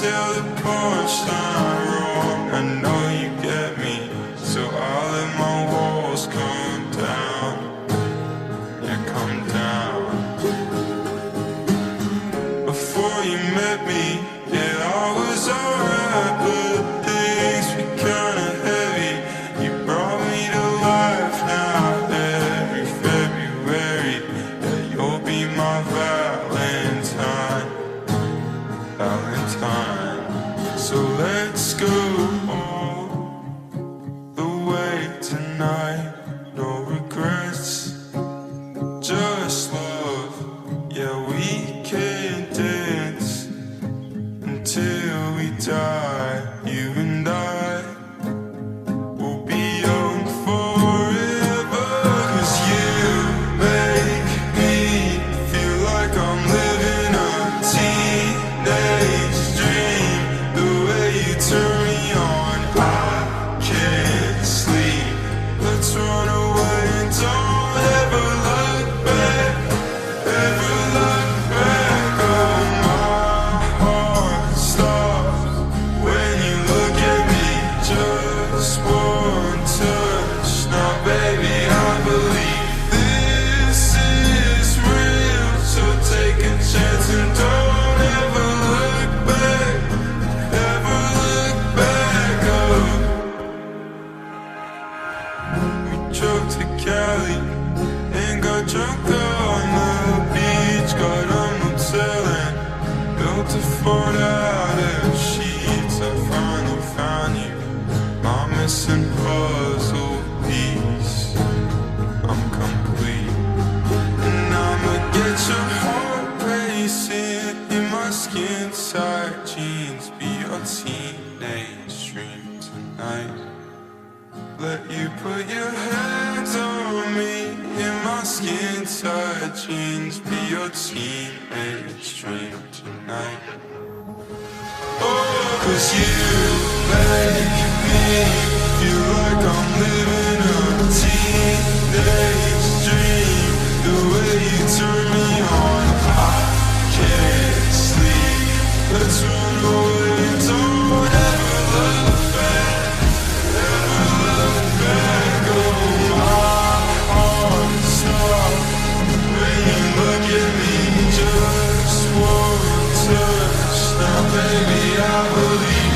till the porch line So let's Drove to Cali and got drunk on the beach. Got a motel and built a fort out of sheets. I finally found you, my missing puzzle piece. I'm complete, and I'ma get your heart racing in my skin tight jeans. Be your teenage Let you put your hands on me in my skin tight jeans. Be your teenage dream tonight. Oh, cause you make me feel like I'm living a teenage dream. The way you turn No baby, I believe